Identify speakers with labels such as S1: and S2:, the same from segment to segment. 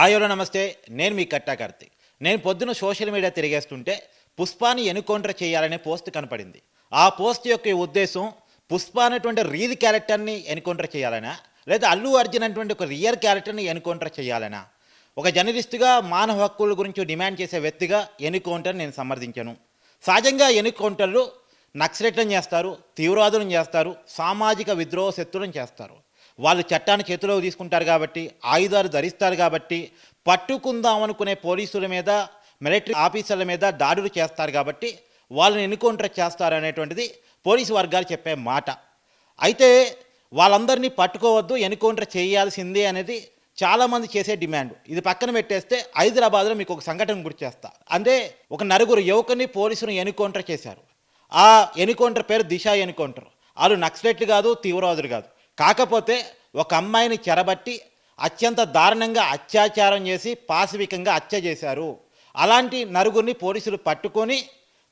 S1: హాయోలో నమస్తే. నేను మీ కట్టా నేను పొద్దున సోషల్ మీడియా తిరిగేస్తుంటే పుష్పాని ఎన్కౌంటర్ చేయాలనే పోస్ట్ కనపడింది. ఆ పోస్ట్ యొక్క ఉద్దేశం పుష్ప అనేటువంటి రీల్ క్యారెక్టర్ని ఎన్కౌంటర్ చేయాలనా? లేదా అల్లు అర్జున్ అనేటువంటి ఒక రియల్ క్యారెక్టర్ని ఎన్కౌంటర్ చేయాలనా? ఒక జర్నలిస్టుగా మానవ హక్కుల గురించి డిమాండ్ చేసే వ్యక్తిగా ఎన్కౌంటర్ నేను సమర్థించాను. సహజంగా ఎన్కౌంటర్లు నక్సలెట్లను చేస్తారు తీవ్రవాదులను చేస్తారు సామాజిక విద్రోహ శత్రులను చేస్తారు. వాళ్ళు చట్టాన్ని చేతిలోకి తీసుకుంటారు కాబట్టి ఆయుధాలు ధరిస్తారు కాబట్టి పట్టుకుందాం అనుకునే పోలీసుల మీద మిలిటరీ ఆఫీసర్ల మీద దాడులు చేస్తారు కాబట్టి వాళ్ళని ఎన్కౌంటర్ చేస్తారు అనేటువంటిది పోలీసు వర్గాలు చెప్పే మాట. అయితే వాళ్ళందరినీ పట్టుకోవద్దు ఎన్కౌంటర్ చేయాల్సిందే అనేది చాలామంది చేసే డిమాండ్. ఇది పక్కన పెట్టేస్తే హైదరాబాద్లో మీకు ఒక సంఘటన గుర్తు చేస్తా. అంటే ఒక నలుగురు యువకుని పోలీసులు ఎన్కౌంటర్ చేశారు. ఆ ఎన్కౌంటర్ పేరు దిశ ఎన్కౌంటర్. వాళ్ళు నక్సలెట్లు కాదు తీవ్రవాదులు కాదు. కాకపోతే ఒక అమ్మాయిని చెరబట్టి అత్యంత దారుణంగా అత్యాచారం చేసి పాశవికంగా హత్య చేశారు. అలాంటి నలుగురిని పోలీసులు పట్టుకొని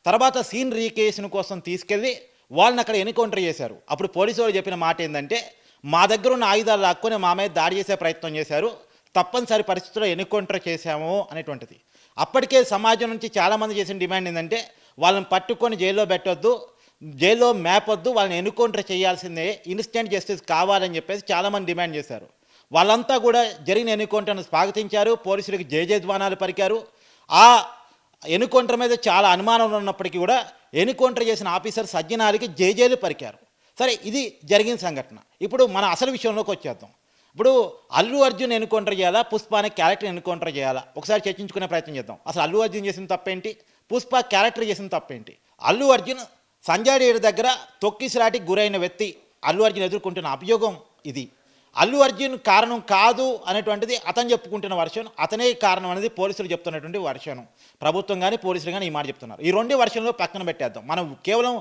S1: తర్వాత సీన్ రీక్రియేషన్ కోసం తీసుకెళ్ళి వాళ్ళని అక్కడ ఎన్కౌంటర్ చేశారు. అప్పుడు పోలీసు వాళ్ళు చెప్పిన మాట ఏంటంటే మా దగ్గర ఉన్న ఆయుధాలు లాక్కొని మా మీద దాడి చేసే ప్రయత్నం చేశారు. తప్పనిసరి పరిస్థితుల్లో ఎన్కౌంటర్ చేశాము అనేటువంటిది. అప్పటికే సమాజం నుంచి చాలామంది చేసిన డిమాండ్ ఏంటంటే వాళ్ళని పట్టుకొని జైల్లో పెట్టొద్దు. జైల్లో మేపొద్దు వాళ్ళని ఎన్కౌంటర్ చేయాల్సిందే ఇన్స్టెంట్ జస్టిస్ కావాలని చెప్పేసి చాలామంది డిమాండ్ చేశారు. వాళ్ళంతా కూడా జరిగిన ఎన్కౌంటర్ను స్వాగతించారు పోలీసులకు జయజయధ్వానాలు పరికారు ఆ ఎన్కౌంటర్ మీద చాలా అనుమానం ఉన్నప్పటికీ కూడా ఎన్కౌంటర్ చేసిన ఆఫీసర్ సజ్జనాలకి జేజేలు పరికారు సరే ఇది జరిగిన సంఘటన. ఇప్పుడు మన అసలు విషయంలోకి వచ్చేద్దాం. ఇప్పుడు అల్లు అర్జున్ ఎన్కౌంటర్ చేయాలా పుష్పాని క్యారెక్టర్ ఎన్కౌంటర్ చేయాలా? ఒకసారి చర్చించుకునే ప్రయత్నం చేద్దాం. అసలు అల్లు అర్జున్ చేసిన తప్పేంటి? పుష్ప క్యారెక్టర్ చేసిన తప్పేంటి? అల్లు అర్జున్ సంజయ్ దగ్గర తొక్కిసలాటికి గురైన వ్యక్తి అల్లు అర్జున్ ఎదుర్కొంటున్న అభియోగం ఇది. అల్లు అర్జున్ కారణం కాదు అనేటువంటిది అతను చెప్పుకుంటున్న వర్షన్ అతనే కారణం అనేది పోలీసులు చెప్తున్నటువంటి వర్షను. ప్రభుత్వం కానీ పోలీసులు కానీ ఈ మాట చెప్తున్నారు. ఈ రెండు వర్షన్లో పక్కన పెట్టేద్దాం. మనం కేవలం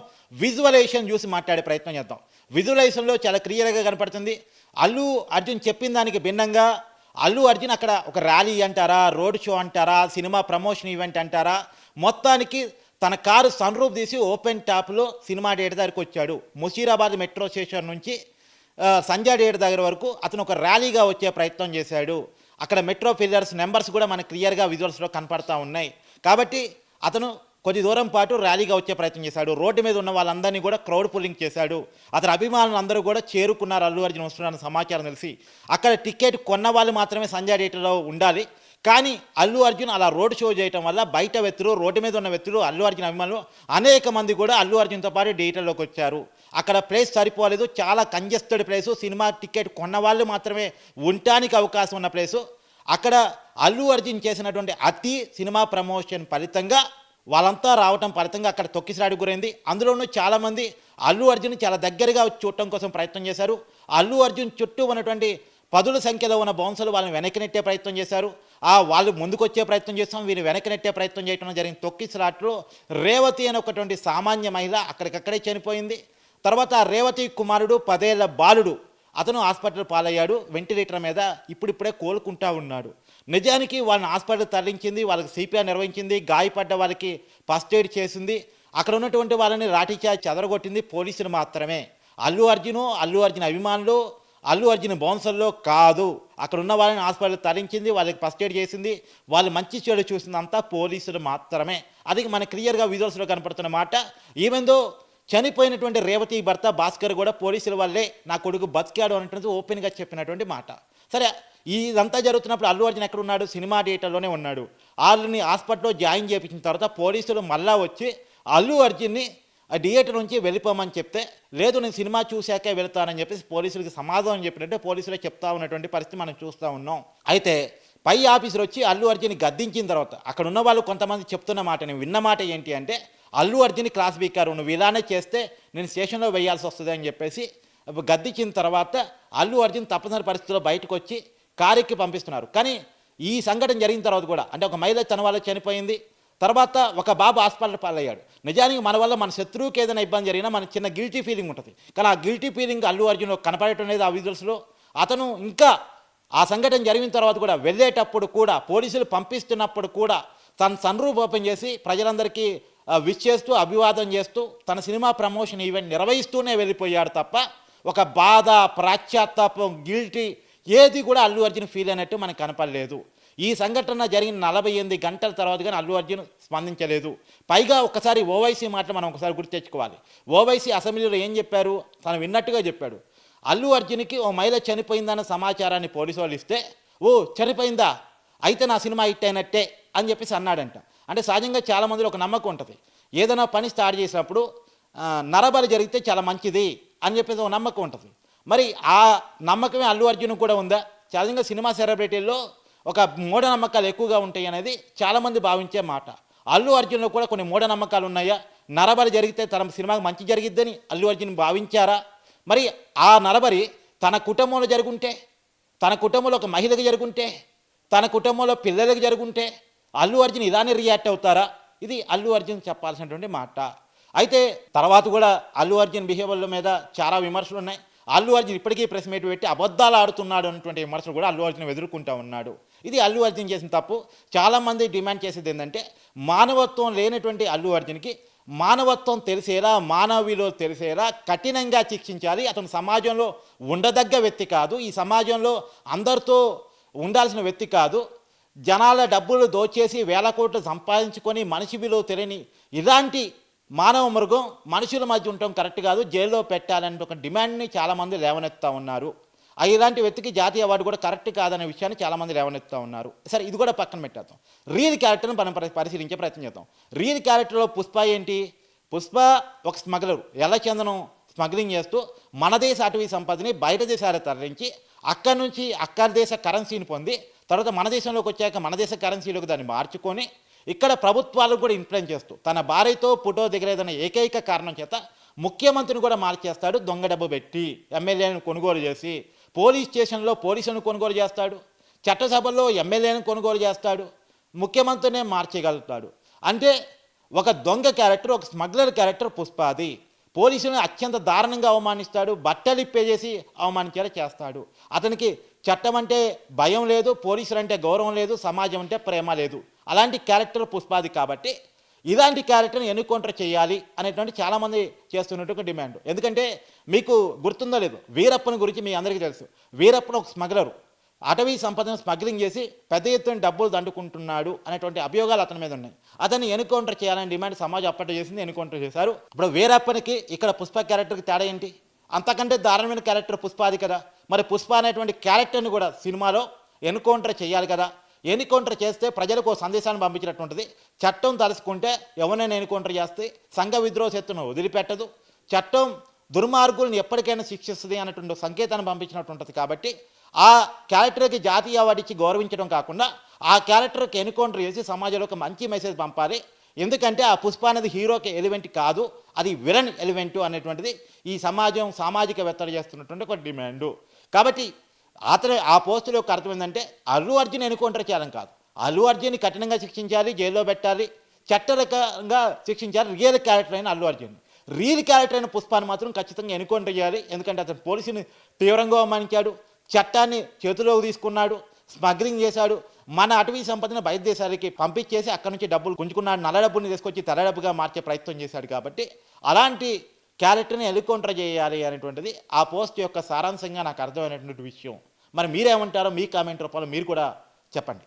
S1: విజువలైజేషన్ చూసి మాట్లాడే ప్రయత్నం చేద్దాం. విజువలైజేషన్లో చాలా క్లియర్గా కనపడుతుంది. అల్లు అర్జున్ చెప్పిన దానికి భిన్నంగా అల్లు అర్జున్ అక్కడ ఒక ర్యాలీ అంటారా రోడ్ షో అంటారా సినిమా ప్రమోషన్ ఈవెంట్ అంటారా మొత్తానికి తన కారు సన్రూఫ్ తీసి ఓపెన్ టాప్లో సినిమా డేట్ దగ్గరికి వచ్చాడు. ముషీరాబాద్ మెట్రో స్టేషన్ నుంచి ఆ, సంజయ్ దగ్గర వరకు అతను ఒక ర్యాలీగా వచ్చే ప్రయత్నం చేశాడు. అక్కడ మెట్రో ఫిల్లర్స్ నెంబర్స్ కూడా మనకు క్లియర్గా విజువల్స్లో కనపడతా ఉన్నాయి. కాబట్టి అతను కొద్ది దూరం పాటు ర్యాలీగా వచ్చే ప్రయత్నం చేశాడు. రోడ్డు మీద ఉన్న వాళ్ళందరినీ కూడా క్రౌడ్ పుల్లింగ్ చేశాడు. అతని అభిమానులు అందరూ కూడా చేరుకున్నారు. అల్లు అర్జున్ వస్తున్నారన్న సమాచారం తెలిసి అక్కడ టికెట్ కొన్న వాళ్ళు మాత్రమే సంజయ్ డేట్లో ఉండాలి. కానీ అల్లు అర్జున్ అలా రోడ్ షో చేయటం వల్ల బయట వ్యక్తులు రోడ్డు మీద ఉన్న వ్యక్తులు అల్లు అర్జున్ అభిమానులు అనేక మంది కూడా అల్లు అర్జున్తో పాటు థియేటర్లోకి వచ్చారు. అక్కడ ప్లేస్ సరిపోలేదు చాలా కంజెస్టెడ్ ప్లేసు సినిమా టికెట్ కొన్న వాళ్ళు మాత్రమే ఉండటానికి అవకాశం ఉన్న ప్లేసు. అక్కడ అల్లు అర్జున్ చేసినటువంటి అతి సినిమా ప్రమోషన్ ఫలితంగా వాళ్ళంతా రావటం ఫలితంగా అక్కడ తొక్కిసలాడి గురైంది. అందులోనూ చాలామంది అల్లు అర్జున్ చాలా దగ్గరగా చూడటం కోసం ప్రయత్నం చేశారు. అల్లు అర్జున్ చుట్టూ ఉన్నటువంటి పదుల సంఖ్యలో ఉన్న బౌన్సర్లు వాళ్ళని వెనక్కి నెట్టే ప్రయత్నం చేశారు. ఆ వాళ్ళు ముందుకొచ్చే ప్రయత్నం చేస్తాం వీళ్ళు వెనక్కి నెట్టే ప్రయత్నం చేయడం జరిగిన తొక్కిసలాట్లో రేవతి అనే ఒకటువంటి సామాన్య మహిళ అక్కడికక్కడే చనిపోయింది. తర్వాత ఆ రేవతి కుమారుడు పదేళ్ళ బాలుడు అతను హాస్పిటల్ పాలయ్యాడు. వెంటిలేటర్ మీద ఇప్పుడిప్పుడే కోలుకుంటా ఉన్నాడు. నిజానికి వాళ్ళని హాస్పిటల్ తరలించింది వాళ్ళకి సిపిఆర్ నిర్వహించింది గాయపడ్డ వాళ్ళకి ఫస్ట్ ఎయిడ్ చేసింది. అక్కడ ఉన్నటువంటి వాళ్ళని రాటిచా చెదరగొట్టింది పోలీసులు మాత్రమే. అల్లు అర్జును అల్లు అర్జున్ అభిమానులు అల్లు అర్జున్ బౌన్సర్లో కాదు. అక్కడ ఉన్న వాళ్ళని హాస్పిటల్ తరించింది వాళ్ళకి ఫస్ట్ ఎయిడ్ చేసింది. వాళ్ళు మంచి చెడు చూసిందంతా పోలీసులు మాత్రమే. అది మన క్లియర్గా విజువల్స్లో కనపడుతున్న మాట. ఈవెందో చనిపోయినటువంటి రేవతి భర్త భాస్కర్ కూడా పోలీసుల వల్లే నా కొడుకు బతికాడు అనేటువంటి ఓపెన్గా చెప్పినటువంటి మాట. సరే ఇదంతా జరుగుతున్నప్పుడు అల్లు అర్జున్ ఎక్కడ ఉన్నాడు సినిమా థియేటర్లోనే ఉన్నాడు. వాళ్ళని హాస్పిటల్లో జాయిన్ చేయించిన తర్వాత పోలీసులు మళ్ళా వచ్చి అల్లు అర్జున్ని ఆ థియేటర్ నుంచి వెళ్ళిపోమని చెప్తే లేదు నేను సినిమా చూశాకే వెళ్తానని చెప్పేసి పోలీసులకి సమాధానం చెప్పినట్టే పోలీసులే చెప్తా ఉన్నటువంటి పరిస్థితి మనం చూస్తూ ఉన్నాం. అయితే పై ఆఫీసర్ వచ్చి అల్లు అర్జున్ గద్దించిన తర్వాత అక్కడ ఉన్న వాళ్ళు కొంతమంది చెప్తున్న మాట నేను విన్న మాట ఏంటి అంటే అల్లు అర్జున్ క్లాస్ బీకారు నువ్వు ఇలానే చేస్తే నేను స్టేషన్లో వేయాల్సి వస్తుంది అని చెప్పేసి గద్దించిన తర్వాత అల్లు అర్జున్ తప్పనిసరి పరిస్థితుల్లో బయటకు వచ్చి కారెక్కి పంపిస్తున్నారు. కానీ ఈ సంఘటన జరిగిన తర్వాత కూడా అంటే ఒక మహిళ తన వల్ల చనిపోయింది తర్వాత ఒక బాబు హాస్పిటల్ పాలయ్యాడు. నిజానికి మన వల్ల మన శత్రువుకి ఏదైనా ఇబ్బంది జరిగినా మన చిన్న గిల్టీ ఫీలింగ్ ఉంటుంది. కానీ ఆ గిల్టీ ఫీలింగ్ అల్లు అర్జున్ కనపడటం లేదు ఆ విజువల్స్లో అతను ఇంకా ఆ సంఘటన జరిగిన తర్వాత కూడా వెళ్ళేటప్పుడు కూడా పోలీసులు పంపిస్తున్నప్పుడు కూడా తన సన్ రూప్ ఓపెన్ చేసి ప్రజలందరికీ విష్ చేస్తూ అభివాదం చేస్తూ తన సినిమా ప్రమోషన్ ఈవెంట్ నిర్వహిస్తూనే వెళ్ళిపోయాడు తప్ప ఒక బాధ ప్రాశ్చాత్తాపం గిల్టీ ఏది కూడా అల్లు అర్జున్ ఫీల్ అయినట్టు మనకు కనపడలేదు. ఈ సంఘటన జరిగిన నలభై ఎనిమిది గంటల తర్వాత కానీ అల్లు అర్జున్ స్పందించలేదు. పైగా ఒకసారి ఓవైసీ మాట మనం ఒకసారి గుర్తు తెచ్చుకోవాలి. ఓవైసీ అసెంబ్లీలో ఏం చెప్పారు? తను విన్నట్టుగా చెప్పాడు. అల్లు అర్జున్కి ఓ మహిళ చనిపోయిందన్న సమాచారాన్ని పోలీసు వాళ్ళు ఇస్తే ఓ చనిపోయిందా? అయితే నా సినిమా హిట్ అయినట్టే అని చెప్పేసి అన్నాడంట. అంటే సహజంగా చాలా మందిలో ఒక నమ్మకం ఉంటుంది. ఏదైనా పని స్టార్ట్ చేసినప్పుడు నరబలి జరిగితే చాలా మంచిది అని చెప్పేసి ఒక నమ్మకం ఉంటుంది. మరి ఆ నమ్మకమే అల్లు అర్జున్ కూడా ఉందా? సహజంగా సినిమా సెలబ్రిటీల్లో ఒక మూఢనమ్మకాలు ఎక్కువగా ఉంటాయి అనేది చాలామంది భావించే మాట. అల్లు అర్జున్లో కూడా కొన్ని మూఢనమ్మకాలు ఉన్నాయా? నరబరి జరిగితే తన సినిమాకి మంచి జరిగిద్దని అల్లు అర్జున్ భావించారా? మరి ఆ నరబరి తన కుటుంబంలో జరుగుంటే తన కుటుంబంలో ఒక మహిళకు జరుగుంటే తన కుటుంబంలో పిల్లలకు జరుగుంటే అల్లు అర్జున్ ఇలానే రియాక్ట్ అవుతారా? ఇది అల్లు అర్జున్ చెప్పాల్సినటువంటి మాట. అయితే తర్వాత కూడా అల్లు అర్జున్ బిహేవియర్ మీద చాలా విమర్శలు ఉన్నాయి. అల్లు అర్జున్ ఇప్పటికీ ప్రెస్ మీట్ పెట్టి అబద్ధాలు ఆడుతున్నాడు అన్నటువంటి విమర్శలు కూడా అల్లు అర్జున్ ఎదుర్కొంటూ ఉన్నాడు. ఇది అల్లు అర్జున్ చేసిన తప్పు. చాలామంది డిమాండ్ చేసేది ఏంటంటే మానవత్వం లేనటువంటి అల్లు అర్జున్కి మానవత్వం తెలిసేలా మానవ విలువలు తెలిసేలా కఠినంగా శిక్షించాలి. అతను సమాజంలో ఉండదగ్గ వ్యక్తి కాదు. ఈ సమాజంలో అందరితో ఉండాల్సిన వ్యక్తి కాదు. జనాల డబ్బులు దోచేసి వేల కోట్లు సంపాదించుకొని మనిషి విలువ తెలియని ఇలాంటి మానవ మృగం మనుషుల మధ్య ఉండటం కరెక్ట్ కాదు. జైల్లో పెట్టాలనే ఒక డిమాండ్ని చాలామంది లేవనెత్తా ఉన్నారు. ఆ ఇలాంటి వ్యక్తికి జాతీయ అవార్డు కూడా కరెక్ట్ కాదనే విషయాన్ని చాలామంది లేవనెత్తా ఉన్నారు. సరే ఇది కూడా పక్కన పెట్టేద్దాం. రియల్ క్యారెక్టర్ని మనం పరిశీలించే ప్రయత్నం చేద్దాం. రియల్ క్యారెక్టర్లో పుష్ప ఏంటి? పుష్ప ఒక స్మగ్లర్. ఎల్లచందనం స్మగ్లింగ్ చేస్తూ మన దేశ అటవీ సంపదని బయట దేశాలకు తరలించి అక్కడి నుంచి అక్కడి దేశ కరెన్సీని పొంది తర్వాత మన దేశంలోకి వచ్చాక మన దేశ కరెన్సీలోకి దాన్ని మార్చుకొని ఇక్కడ ప్రభుత్వాలు కూడా ఇన్ఫ్లుయెన్స్ చేస్తూ తన భార్యతో ఫోటో దిగలేదన్న ఏకైక కారణం చేత ముఖ్యమంత్రిని కూడా మార్చేస్తాడు దొంగ డబ్బు పెట్టి ఎమ్మెల్యేలను కొనుగోలు చేసి పోలీస్ స్టేషన్లో పోలీసులను కొనుగోలు చేస్తాడు చట్టసభల్లో ఎమ్మెల్యేలను కొనుగోలు చేస్తాడు ముఖ్యమంత్రినే మార్చగలుగుతాడు. అంటే ఒక దొంగ క్యారెక్టర్ ఒక స్మగ్లర్ క్యారెక్టర్ పుష్పాది. పోలీసులను అత్యంత దారుణంగా అవమానిస్తాడు బట్టలు ఇప్పేసేసి అవమానించేలా చేస్తాడు. అతనికి చట్టం అంటే భయం లేదు పోలీసులు అంటే గౌరవం లేదు సమాజం అంటే ప్రేమ లేదు. అలాంటి క్యారెక్టర్ పుష్పాది కాబట్టి ఇలాంటి క్యారెక్టర్ని ఎన్కౌంటర్ చేయాలి అనేటువంటి చాలామంది చేస్తున్నట్టు డిమాండ్. ఎందుకంటే మీకు గుర్తుందో లేదు వీరప్పని గురించి మీ అందరికీ తెలుసు. వీరప్పని ఒక స్మగ్లరు. అటవీ సంపదను స్మగ్లింగ్ చేసి పెద్ద ఎత్తున డబ్బులు దండుకుంటున్నాడు అనేటువంటి అభియోగాలు అతని మీద ఉన్నాయి. అతన్ని ఎన్కౌంటర్ చేయాలని డిమాండ్ సమాజం అప్పట్లో చేసింది ఎన్కౌంటర్ చేశారు. ఇప్పుడు వీరప్పనికి ఇక్కడ పుష్ప క్యారెక్టర్కి తేడా ఏంటి? అంతకంటే దారుణమైన క్యారెక్టర్ పుష్పాది కదా. మరి పుష్ప అనేటువంటి క్యారెక్టర్ని కూడా సినిమాలో ఎన్కౌంటర్ చేయాలి కదా. ఎన్కౌంటర్ చేస్తే ప్రజలకు ఒక సందేశాన్ని పంపించినట్టు ఉంటుంది చట్టం తలుసుకుంటే ఎవరైనా ఎన్కౌంటర్ చేస్తే సంఘ విద్రోహ శక్తులను వదిలిపెట్టదు. చట్టం దుర్మార్గులను ఎప్పటికైనా శిక్షిస్తుంది అన్నటువంటి సంకేతాన్ని పంపించినట్టు ఉంటుంది కాబట్టి ఆ క్యారెక్టర్కి జాతీయ అవార్డు ఇచ్చి గౌరవించడం కాకుండా ఆ క్యారెక్టర్కి ఎన్కౌంటర్ చేసి సమాజంలో ఒక మంచి మెసేజ్ పంపాలి. ఎందుకంటే ఆ పుష్ప అనేది హీరోకి ఎలివెంట్ కాదు అది విలన్ ఎలివెంట్ అనేటువంటిది ఈ సమాజం సామాజిక వెత్తడి చేస్తున్నటువంటి ఒక డిమాండు. కాబట్టి అతను ఆ పోస్టులో యొక్క అర్థం ఏంటంటే అల్లు అర్జున్ ఎన్కౌంటర్ చేయాలని కాదు. అల్లు అర్జున్ని కఠినంగా శిక్షించాలి జైల్లో పెట్టాలి చట్టరకంగా శిక్షించాలి రియల్ క్యారెక్టర్ అయిన అల్లు అర్జున్ రియల్ క్యారెక్టర్ అయిన పుష్పాన్ని మాత్రం ఖచ్చితంగా ఎన్కౌంటర్ చేయాలి. ఎందుకంటే అతను పోలీసుని తీవ్రంగా అవమానించాడు చట్టాన్ని చేతిలోకి తీసుకున్నాడు స్మగ్లింగ్ చేశాడు మన అటవీ సంపదను బయట దేశాలకి పంపించేసి అక్కడి నుంచి డబ్బులు గుంజుకున్నాడు నల్ల డబ్బుని తీసుకొచ్చి తెల్ల డబ్బుగా మార్చే ప్రయత్నం చేశాడు కాబట్టి అలాంటి క్యారెక్టర్ని ఎన్కౌంటర్ చేయాలి అనేటువంటిది ఆ పోస్ట్ యొక్క సారాంశంగా నాకు అర్థమైనటువంటి విషయం. మరి మీరేమంటారో మీ కామెంట్ రూపంలో మీరు కూడా చెప్పండి.